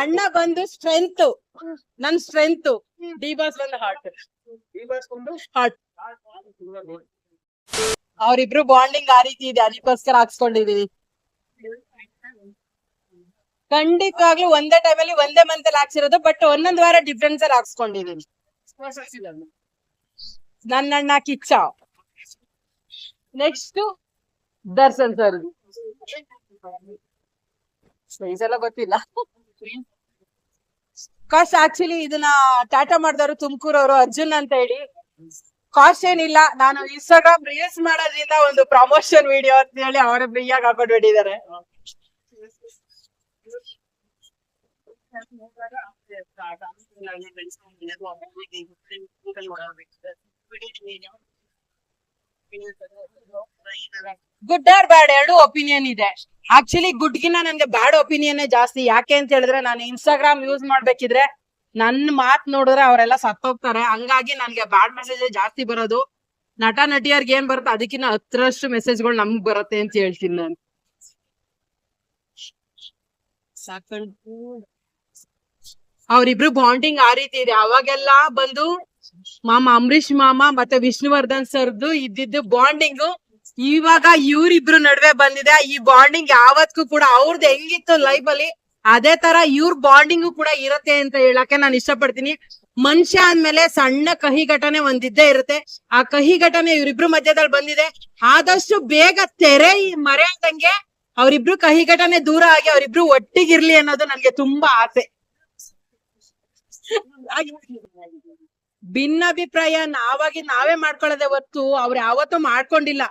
ಅಣ್ಣ ಬಂದು ಸ್ಟ್ರೆಂತ್ ನನ್ ಸ್ಟ್ರೆಂತ್ ಡಿ ಬಾಸ್ ಬಂದು ಹಾರ್ಟ್ ಹಾರ್ಟ್ ಅವ್ರಿಬ್ರು ಬಾಂಡಿಂಗ್ ಆ ರೀತಿ ಇದೆ. ಅದಕ್ಕೋಸ್ಕರ ಹಾಕ್ಸ್ಕೊಂಡಿದೀವಿ. ಖಂಡಿತವಾಗ್ಲೂ ಒಂದೇ ಟೈಮಲ್ಲಿ ಒಂದೇ ಮಂತ್ ಅಲ್ಲಿ ಹಾಕ್ಸಿರೋದು ಬಟ್ ಒಂದೊಂದ್ ವಾರ ಡಿಫ್ರೆನ್ಸ್ ಅಲ್ಲಿ ಹಾಕ್ಸ್ಕೊಂಡಿದೀನಿ ನನ್ನ ಅಣ್ಣ ಕಿಚ್ಚ. ನೆಕ್ಸ್ಟ್ ದರ್ಶನ್ ಸರ್ ಎಲ್ಲ ಗೊತ್ತಿಲ್ಲ. ಕಾಸ್ಟ್ ಆಕ್ಚುಲಿ ಇದನ್ನ ಟಾಟಾ ಮಾಡಿದವರು ತುಮಕೂರವರು ಅರ್ಜುನ್ ಅಂತ ಹೇಳಿ. ಕಾಸ್ಟ್ ಏನಿಲ್ಲ, ನಾನು ಇನ್ಸ್ಟಾಗ್ರಾಮ್ ರೀಲ್ಸ್ ಮಾಡೋದ್ರಿಂದ ಒಂದು ಪ್ರಮೋಷನ್ ವಿಡಿಯೋ ಅಂತ ಹೇಳಿ ಅವರ ಫ್ರೀಯಾಗಿ ಹಾಕೊಂಡ್ಬಿಟ್ಟಿದ್ದಾರೆ ಗುಡ್ ಆರ್ ಬ್ಯಾಡ್ ಎರಡು ಒಪಿನಿಯನ್ ಇದೆ. ಆಕ್ಚುಲಿ ಗುಡ್ಗಿನ ನನ್ಗೆ ಬ್ಯಾಡ್ ಒಪಿನಿಯನ್ ಜಾಸ್ತಿ. ಯಾಕೆ ಅಂತ ಹೇಳಿದ್ರೆ ನಾನು ಇನ್ಸ್ಟಾಗ್ರಾಮ್ ಯೂಸ್ ಮಾಡ್ಬೇಕಿದ್ರೆ ನನ್ನ ಮಾತ್ ನೋಡಿದ್ರೆ ಅವರೆಲ್ಲ ಸತ್ತೋಗ್ತಾರೆ. ಹಂಗಾಗಿ ನನ್ಗೆ ಬ್ಯಾಡ್ ಮೆಸೇಜ್ ಜಾಸ್ತಿ ಬರೋದು. ನಟ ನಟಿಯರ್ಗೆ ಏನ್ ಬರುತ್ತೆ? ಅದಕ್ಕಿಂತ ಹತ್ತರಷ್ಟು ಮೆಸೇಜ್ಗಳು ನಮ್ಗ್ ಬರುತ್ತೆ ಅಂತ ಹೇಳ್ತೀನಿ ನಾನು. ಅವರಿಬ್ರು ಬಾಂಡಿಂಗ್ ಆ ರೀತಿ ಇದೆ. ಅವಾಗೆಲ್ಲ ಬಂದು ಮಾಮ ಅಂಬರೀಶ್ ಮಾಮ ಮತ್ತೆ ವಿಷ್ಣುವರ್ಧನ್ ಸರ್ದು ಇದ್ದಿದ್ದು ಬಾಂಡಿಂಗ್ ಇವಾಗ ಇವ್ರಿಬ್ರು ನಡುವೆ ಬಂದಿದೆ. ಈ ಬಾಂಡಿಂಗ್ ಯಾವತ್ತಿಗೂ ಕೂಡ ಅವ್ರದ್ದು ಹೆಂಗಿತ್ತು ಲೈಫ್ ಅಲ್ಲಿ ಅದೇ ತರ ಇವ್ರ ಬಾಂಡಿಂಗು ಕೂಡ ಇರತ್ತೆ ಅಂತ ಹೇಳಕ್ಕೆ ನಾನು ಇಷ್ಟಪಡ್ತೀನಿ. ಮನುಷ್ಯ ಅಂದ್ಮೇಲೆ ಸಣ್ಣ ಕಹಿ ಘಟನೆ ಒಂದಿದ್ದೇ ಇರುತ್ತೆ. ಆ ಕಹಿ ಘಟನೆ ಇವ್ರಿಬ್ರು ಮಧ್ಯದಲ್ಲಿ ಬಂದಿದೆ. ಆದಷ್ಟು ಬೇಗ ತೆರೆ ಮರೆಯದಂಗೆ ಅವರಿಬ್ರು ಕಹಿ ಘಟನೆ ದೂರ ಆಗಿ ಅವರಿಬ್ರು ಒಟ್ಟಿಗಿರ್ಲಿ ಅನ್ನೋದು ನನ್ಗೆ ತುಂಬಾ ಆಸೆ. ಭಿನ್ನಾಭಿಪ್ರಾಯ ನಾವಾಗಿ ನಾವೇ ಮಾಡ್ಕೊಳ್ಳೋದೇ ಹೊತ್ತು ಅವ್ರು ಯಾವತ್ತೂ ಮಾಡ್ಕೊಂಡಿಲ್ಲ.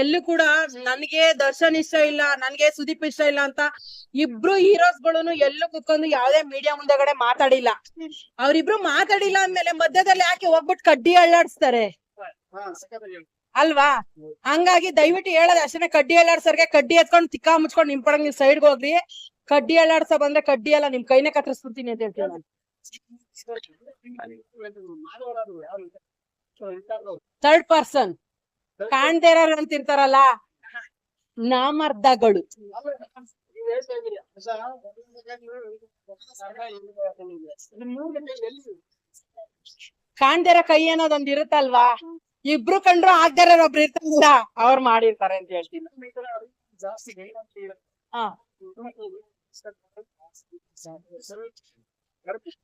ಎಲ್ಲೂ ಕೂಡ ನನ್ಗೆ ದರ್ಶನ್ ಇಷ್ಟ ಇಲ್ಲ, ನನ್ಗೆ ಸುದೀಪ್ ಇಷ್ಟ ಇಲ್ಲ ಅಂತ ಇಬ್ರು ಹೀರೋಸ್ಗಳು ಎಲ್ಲೂ ಕುತ್ಕೊಂಡು ಯಾವ್ದೇ ಮೀಡಿಯಾ ಮುಂದೆಗಡೆ ಮಾತಾಡಿಲ್ಲ. ಅವ್ರಿಬ್ರು ಮಾತಾಡಿಲ್ಲ ಅಂದ್ಮೇಲೆ ಮಧ್ಯದಲ್ಲಿ ಯಾಕೆ ಹೋಗ್ಬಿಟ್ಟು ಕಡ್ಡಿ ಅಳ್ಳಾಡ್ಸ್ತಾರೆ? ಅಲ್ವಾ? ಹಂಗಾಗಿ ದಯವಿಟ್ಟು ಹೇಳದ್ ಅಷ್ಟೇ ಕಡ್ಡಿ ಅಳ್ಳಾಡ್ಸರ್ಗೆ ಕಡ್ಡಿ ಎತ್ಕೊಂಡು ತಿಕ್ಕಾ ಮುಚ್ಕೊಂಡು ನಿಂಪಡಂಗ್ ಸೈಡ್ ಸೈಡ್ಗೆ ಹೋಗ್ರಿ. ಕಡ್ಡಿ ಅಳ್ಳಾಡ್ಸ ಬಂದ್ರೆ ಕಡ್ಡಿ ಅಲ್ಲ ನಿಮ್ ಕೈನೇ ಕತ್ತರಿಸ್ಬಿಡ್ತೀನಿ ಅಂತ ಹೇಳ್ತೀನಿ ನಾನು. ಥರ್ಡ್ ಪರ್ಸನ್ ಕಾಣ್ದೇ ಇರೋರು ಅಂತ ಇರ್ತಾರಲ್ಲ ನಾಮರ್ದಗಳು. ಕಾಣ್ದೇ ಇರೋ ಕೈ ಅನ್ನೋದೊಂದ್ ಇರುತ್ತಲ್ವಾ? ಇಬ್ರು ಕಂಡ್ರು ಆಗ್ದಾರ ಒಬ್ರು ಇರ್ತಾರಲ್ಲ ಅವ್ರು ಮಾಡಿರ್ತಾರೆ ಅಂತ ಹೇಳ್ತೀನಿ.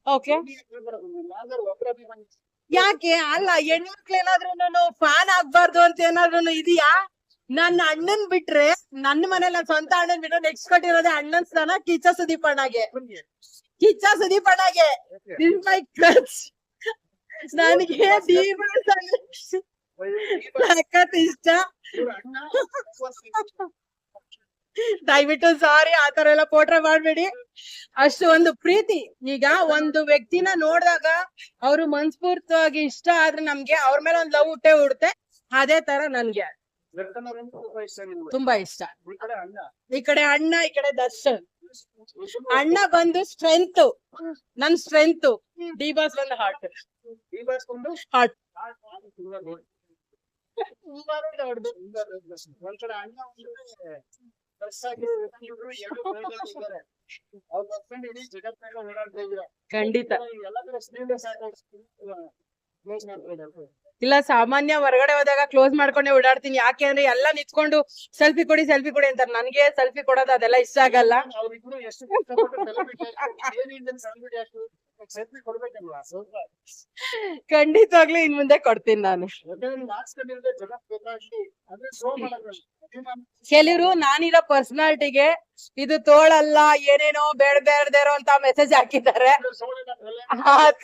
ಓಕೆ ಯಾಕೆ? ಅಲ್ಲ ಹೆಣ್ಮಕ್ಳೇನಾದ್ರೂ ಫ್ಯಾನ್ ಆಗ್ಬಾರ್ದು ಅಂತ ಏನಾದ್ರು ಇದೆಯಾ? ನನ್ನ ಅಣ್ಣನ್ ಬಿಟ್ರೆ ನನ್ನ ಮನೇಲಿ ಸ್ವಂತ ಅಣ್ಣನ್ ಬಿಟ್ರೆ ನೆಕ್ಸ್ಟ್ ಕೊಟ್ಟಿರೋದೇ ಅಣ್ಣನ್ ಸ್ಥಾನ ಕಿಚ್ಚ ಸುದೀಪ್ ಅಣ್ಣಗೆ. ಕಿಚ್ಚ ಸುದೀಪ್ ಅಣ್ಣಗೆ. ಮೈ ಕ್ರಚ್ ನನಗೆ ಸಖತ್ ಇಷ್ಟ. ದಯವಿಟ್ಟು ಸಾರಿ ಆತರ ಎಲ್ಲ ಪೋಟ್ರೆ ಮಾಡ್ಬೇಡಿ. ಅಷ್ಟು ಒಂದು ಪ್ರೀತಿ. ಈಗ ಒಂದು ವ್ಯಕ್ತಿನ ನೋಡಿದಾಗ ಅವ್ರು ಮನ್ಸ್ಫೂರ್ತವಾಗಿ ಇಷ್ಟ ಆದ್ರೆ ನಮ್ಗೆ ಅವ್ರ ಮೇಲೆ ಒಂದ್ ಲವ್ ಹುಟ್ಟೆ ಹುಡುತ್ತೆ ಅದೇ ತರ ನನ್ಗೆ. ತುಂಬಾ ಇಷ್ಟ. ಈ ಕಡೆ ಅಣ್ಣ, ಈ ಕಡೆ ದರ್ಶನ್. ಅಣ್ಣ ಬಂದು ಸ್ಟ್ರೆಂತ್ ನನ್ ಸ್ಟ್ರೆಂತ್ ಡಿ ಬಾಸ್ ಬಂದು ಹಾರ್ಟ್ ಹಾರ್ಟ್ ಖಂಡಿತ. ಇಲ್ಲ ಸಾಮಾನ್ಯ ಹೊರಗಡೆ ಹೋದಾಗ ಕ್ಲೋಸ್ ಮಾಡ್ಕೊಂಡೆ ಓಡಾಡ್ತೀನಿ. ಯಾಕೆ ಅಂದ್ರೆ ಎಲ್ಲ ನಿಂತ್ಕೊಂಡು ಸೆಲ್ಫಿ ಕೊಡಿ ಸೆಲ್ಫಿ ಕೊಡಿ ಅಂತಾರೆ. ನನ್ಗೆ ಸೆಲ್ಫಿ ಕೊಡೋದು ಅದೆಲ್ಲ ಇಷ್ಟ ಆಗಲ್ಲ. ಖಂಡಿತವಾಗ್ಲೂ ಇನ್ ಮುಂದೆ ಕೊಡ್ತೀನಿ ನಾನು. ಕೆಲವರು ನಾನಿರೋ ಪರ್ಸನಾಲಿಟಿಗೆ ಇದು ತೋಳಲ್ಲ ಏನೇನೋ ಬೇಡ ಬೇಡದೇರೋ ಅಂತ ಮೆಸೇಜ್ ಹಾಕಿದ್ದಾರೆ.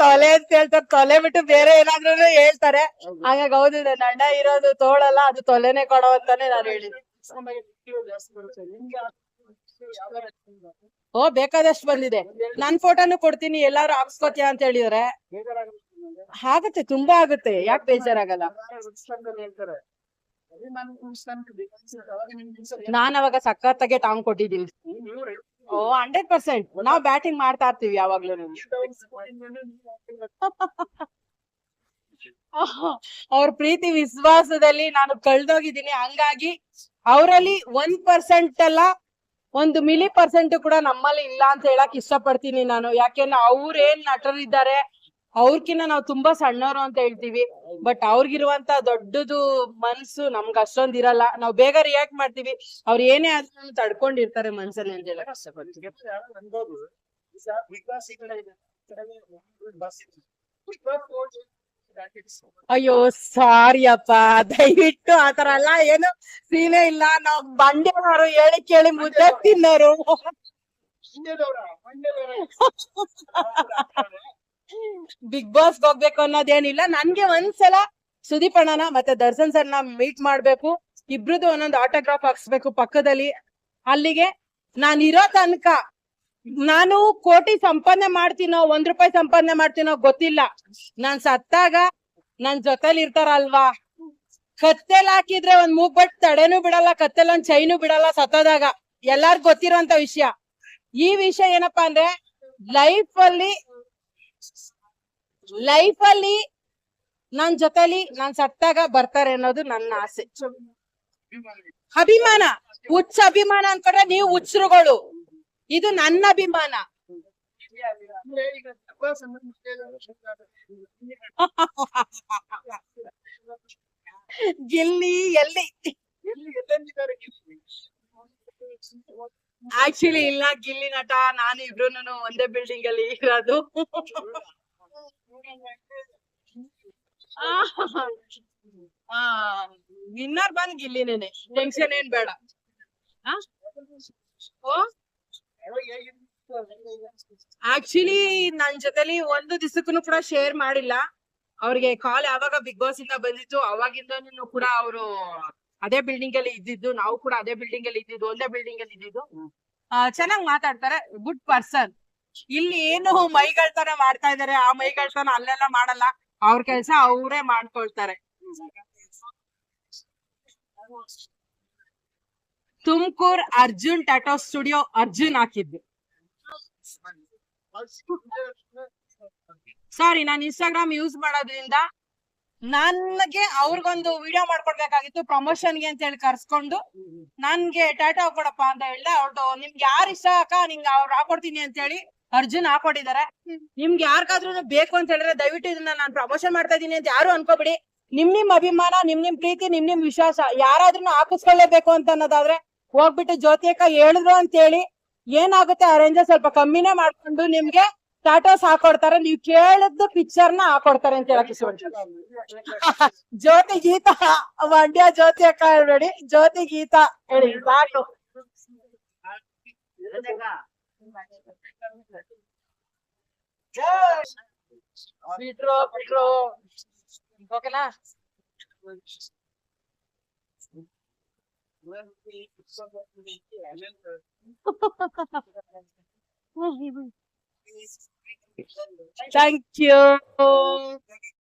ತೊಲೆ ಅಂತ ಹೇಳ್ತಾರೆ. ತೊಲೆ ಬಿಟ್ಟು ಬೇರೆ ಏನಾದ್ರೂ ಹೇಳ್ತಾರೆ. ಹಾಗಾಗಿ ಹೌದು ನನ್ನ ಅಣ್ಣ ಇರೋದು ತೋಳಲ್ಲ ಅದು ತೊಲೆನೆ ಕೊಡೋ ಅಂತಾನೆ ನಾನು ಹೇಳಿದ್ದೀನಿ ಓ, ಬೇಕಾದಷ್ಟು ಬಂದಿದೆ. ನನ್ ಫೋಟೋನು ಕೊಡ್ತೀನಿ, ಎಲ್ಲಾರು ಹಾಕ್ಸ್ಕೊತೀಯ ಅಂತ ಹೇಳಿದ್ರೆ. ಆಗತ್ತೆ ತುಂಬಾ ಆಗುತ್ತೆ. ಯಾಕೆ ಬೇಜಾರಾಗಲ್ಲ? ನಾನು ಅವಾಗ ಸಖತ್ತಾಗೆ ಟಾಂಗ್ ಕೊಟ್ಟಿದ್ದೀನಿ. ಓ ಹಂಡ್ರೆಡ್ ಪರ್ಸೆಂಟ್ ನಾವ್ ಬ್ಯಾಟಿಂಗ್ ಮಾಡ್ತಾ ಇರ್ತೀವಿ ಯಾವಾಗ್ಲೂ. ಅವ್ರ ಪ್ರೀತಿ, ವಿಶ್ವಾಸದಲ್ಲಿ ನಾನು ಕಳ್ದೋಗಿದ್ದೀನಿ. ಹಂಗಾಗಿ, ಅವರಲ್ಲಿ ಒಂದ್ ಪರ್ಸೆಂಟ್ ಅಲ್ಲ ಒಂದು ಮಿಲಿ ಪರ್ಸೆಂಟ್ ಕೂಡ ನಮ್ಮಲ್ಲಿ ಇಲ್ಲ ಅಂತ ಹೇಳಕ್ ಇಷ್ಟಪಡ್ತೀನಿ ನಾನು. ಯಾಕೆಂದ್ರೆ ಅವ್ರ ಏನ್ ನಟರಿದ್ದಾರೆ, ಅವ್ರಕಿನ್ನ ನಾವು ತುಂಬಾ ಸಣ್ಣವರು ಅಂತ ಹೇಳ್ತೀವಿ. ಬಟ್ ಅವ್ರಿಗಿರುವಂತ ದೊಡ್ಡದು ಮನ್ಸು ನಮ್ಗ್ ಅಷ್ಟೊಂದ್ ಇರಲ್ಲ. ನಾವು ಬೇಗ ರಿಯಾಕ್ಟ್ ಮಾಡ್ತೀವಿ. ಅವ್ರ ಏನೇ ಆದ್ರೂ ತಡ್ಕೊಂಡಿರ್ತಾರೆ ಮನ್ಸಲ್ಲಿ ಅಂತ ಹೇಳಕ್ ಬಾಸ್ ಅಯ್ಯೋ ಸಾರಿ ಅಪ್ಪ. ದಯವಿಟ್ಟು ಆತರ ಅಲ್ಲ ಏನು ಸೀನೆ ಇಲ್ಲ. ನಾವ್ ಬಂಡೆಯವರು ಹೇಳಿ ಕೇಳಿ ಮುದ್ದೆ ತಿನ್ನೋರು. ಬಿಗ್ ಬಾಸ್ ಹೋಗ್ಬೇಕು ಅನ್ನೋದೇನಿಲ್ಲ. ನನ್ಗೆ ಒಂದ್ಸಲ ಸುದೀಪ್ ಅಣ್ಣನ ಮತ್ತೆ ದರ್ಶನ್ ಸರ್ನ ಮೀಟ್ ಮಾಡ್ಬೇಕು. ಇಬ್ರದ್ದು ಒಂದೊಂದು ಆಟೋಗ್ರಾಫ್ ಹಾಕ್ಸ್ಬೇಕು ಪಕ್ಕದಲ್ಲಿ. ಅಲ್ಲಿಗೆ ನಾನಿರೋ ಇರೋ ತನಕ ನಾನು ಕೋಟಿ ಸಂಪಾದನೆ ಮಾಡ್ತೀನೋ, ಒಂದ್ ರೂಪಾಯಿ ಸಂಪಾದನೆ ಮಾಡ್ತೀನೋ ಗೊತ್ತಿಲ್ಲ. ನಾನ್ ಸತ್ತಾಗ ನನ್ ಜೊತೆಲಿ ಇರ್ತಾರಲ್ವಾ? ಕತ್ತೆಲ್ ಹಾಕಿದ್ರೆ ಒಂದ್ ಮೂಗ್ಬಟ್ ತಡೆನೂ ಬಿಡಲ್ಲ, ಕತ್ತೆಲ್ ಒಂದ್ ಚೈನು ಬಿಡಲ್ಲ ಸತ್ತೋದಾಗ. ಎಲ್ಲಾರ್ ಗೊತ್ತಿರೋಂತ ವಿಷಯ. ಈ ವಿಷಯ ಏನಪ್ಪಾ ಅಂದ್ರೆ ಲೈಫ್ ಅಲ್ಲಿ ಲೈಫ್ ಅಲ್ಲಿ ನನ್ ಜೊತೆಲಿ ನಾನ್ ಸತ್ತಾಗ ಬರ್ತಾರೆ ಅನ್ನೋದು ನನ್ನ ಆಸೆ. ಅಭಿಮಾನ, ಹುಚ್ಚ ಅಭಿಮಾನ ಅನ್ಕೊಂಡ್ರೆ ನೀವು ಹುಚ್ಚರುಗಳು. ಇದು ನನ್ನ ಅಭಿಮಾನ. ಗಿಲ್ಲಿ ಎಲ್ಲಿ? ಆಕ್ಚುಲಿ ಇಲ್ಲ, ಗಿಲ್ಲಿ ನಟ, ನಾನು ಇಬ್ರು ಒಂದೇ ಬಿಲ್ಡಿಂಗ್ ಅಲ್ಲಿ ಇರೋದು. ವಿನ್ನರ್ ಬಂದ್ ಗಿಲ್ಲಿನೇನೆ. ಟೆನ್ಷನ್ ಏನ್ ಬೇಡ? ಓ? ಆಕ್ಚುಲಿ ನನ್ ಜೊತೆಲಿ ಒಂದು ದಿವಸಕ್ಕೂ ಕೂಡ ಶೇರ್ ಮಾಡಿಲ್ಲ. ಅವ್ರಿಗೆ ಕಾಲ್ ಯಾವಾಗ ಬಿಗ್ ಬಾಸ್ ಇಂದ ಬಂದಿತ್ತು ಅವಾಗಿಂದನೂ ಕೂಡ ಅವರು ಅದೇ ಬಿಲ್ಡಿಂಗ್ ಅಲ್ಲಿ ಇದ್ದಿದ್ದು, ನಾವು ಕೂಡ ಅದೇ ಬಿಲ್ಡಿಂಗ್ ಅಲ್ಲಿ ಇದ್ದಿದ್ದು, ಒಂದೇ ಬಿಲ್ಡಿಂಗ್ ಅಲ್ಲಿ ಇದ್ದಿದ್ದು. ಚೆನ್ನಾಗಿ ಮಾತಾಡ್ತಾರೆ ಗುಡ್ ಪರ್ಸನ್ ಇಲ್ಲಿ ಏನು ಮೈಗಳ್ತನ ಮಾಡ್ತಾ ಇದಾರೆ, ಆ ಮೈಗಳ್ತನ ಅಲ್ಲೆಲ್ಲ ಮಾಡಲ್ಲ. ಅವ್ರ ಕೆಲ್ಸ ಅವರೇ ಮಾಡ್ಕೊಳ್ತಾರೆ. ತುಮಕೂರ್ ಅರ್ಜುನ್ ಟಾಟಾ ಸ್ಟುಡಿಯೋ ಅರ್ಜುನ್ ಹಾಕಿದ್ದು. ಸಾರಿ ನಾನು ಇನ್ಸ್ಟಾಗ್ರಾಮ್ ಯೂಸ್ ಮಾಡೋದ್ರಿಂದ ನನ್ಗೆ ಅವ್ರಿಗೊಂದು ವಿಡಿಯೋ ಮಾಡ್ಕೊಡ್ಬೇಕಾಗಿತ್ತು ಪ್ರಮೋಷನ್ಗೆ ಅಂತ ಹೇಳಿ ಕರ್ಸ್ಕೊಂಡು ನನ್ಗೆ ಟಾಟಾ ಹಾಕೊಡಪ್ಪ ಅಂತ ಹೇಳ್ದೆ ಅವ್ರದ್ದು ನಿಮ್ಗೆ ಯಾರು ಇಷ್ಟ ಅಕ್ಕ ನಿಂಗೆ ಅವ್ರು ಹಾಕೊಡ್ತೀನಿ ಅಂತ ಹೇಳಿ ಅರ್ಜುನ್ ಹಾಕೊಟ್ಟಿದ್ದಾರೆ. ನಿಮ್ಗೆ ಯಾರಿಗಾದ್ರೂ ಬೇಕು ಅಂತ ಹೇಳಿದ್ರೆ ದಯವಿಟ್ಟು ಇದನ್ನ ನಾನು ಪ್ರಮೋಷನ್ ಮಾಡ್ತಾ ಇದೀನಿ ಅಂತ ಯಾರು ಅನ್ಕೋಬಿಡಿ. ನಿಮ್ ನಿಮ್ ಅಭಿಮಾನ, ನಿಮ್ ನಿಮ್ ಪ್ರೀತಿ, ನಿಮ್ ನಿಮ್ ವಿಶ್ವಾಸ ಯಾರಾದ್ರೂ ಹಾಕಿಸ್ಕೊಳ್ಳೇಬೇಕು ಅಂತ ಅನ್ನೋದಾದ್ರೆ ಹೋಗ್ಬಿಟ್ಟು ಜ್ಯೋತಿ ಅಕ್ಕ ಹೇಳಿದ್ರು ಅಂತ ಹೇಳಿ ಏನಾಗುತ್ತೆ ಆ ರೇಂಜ್ ಸ್ವಲ್ಪ ಕಮ್ಮಿನೇ ಮಾಡ್ಕೊಂಡು ನಿಮ್ಗೆ ಸ್ಟಾಟಸ್ ಹಾಕೊಡ್ತಾರೆ. ನೀವು ಕೇಳಿದ್ದು ಪಿಕ್ಚರ್ನ ಹಾಕೊಡ್ತಾರೆ ಅಂತ ಹೇಳಕ್ ಜ್ಯೋತಿ ಗೀತಾ ಮಂಡ್ಯ ಜ್ಯೋತಿ ಅಕ್ಕ ಹೇಳ್ಬೇಡಿ. ಜ್ಯೋತಿ ಗೀತಾ ಹೇಳಿ ಸಾಕು ಬಿಟ್ರೋ ಬಿಟ್ರೋ. ಓಕೆನಾ? Thank you.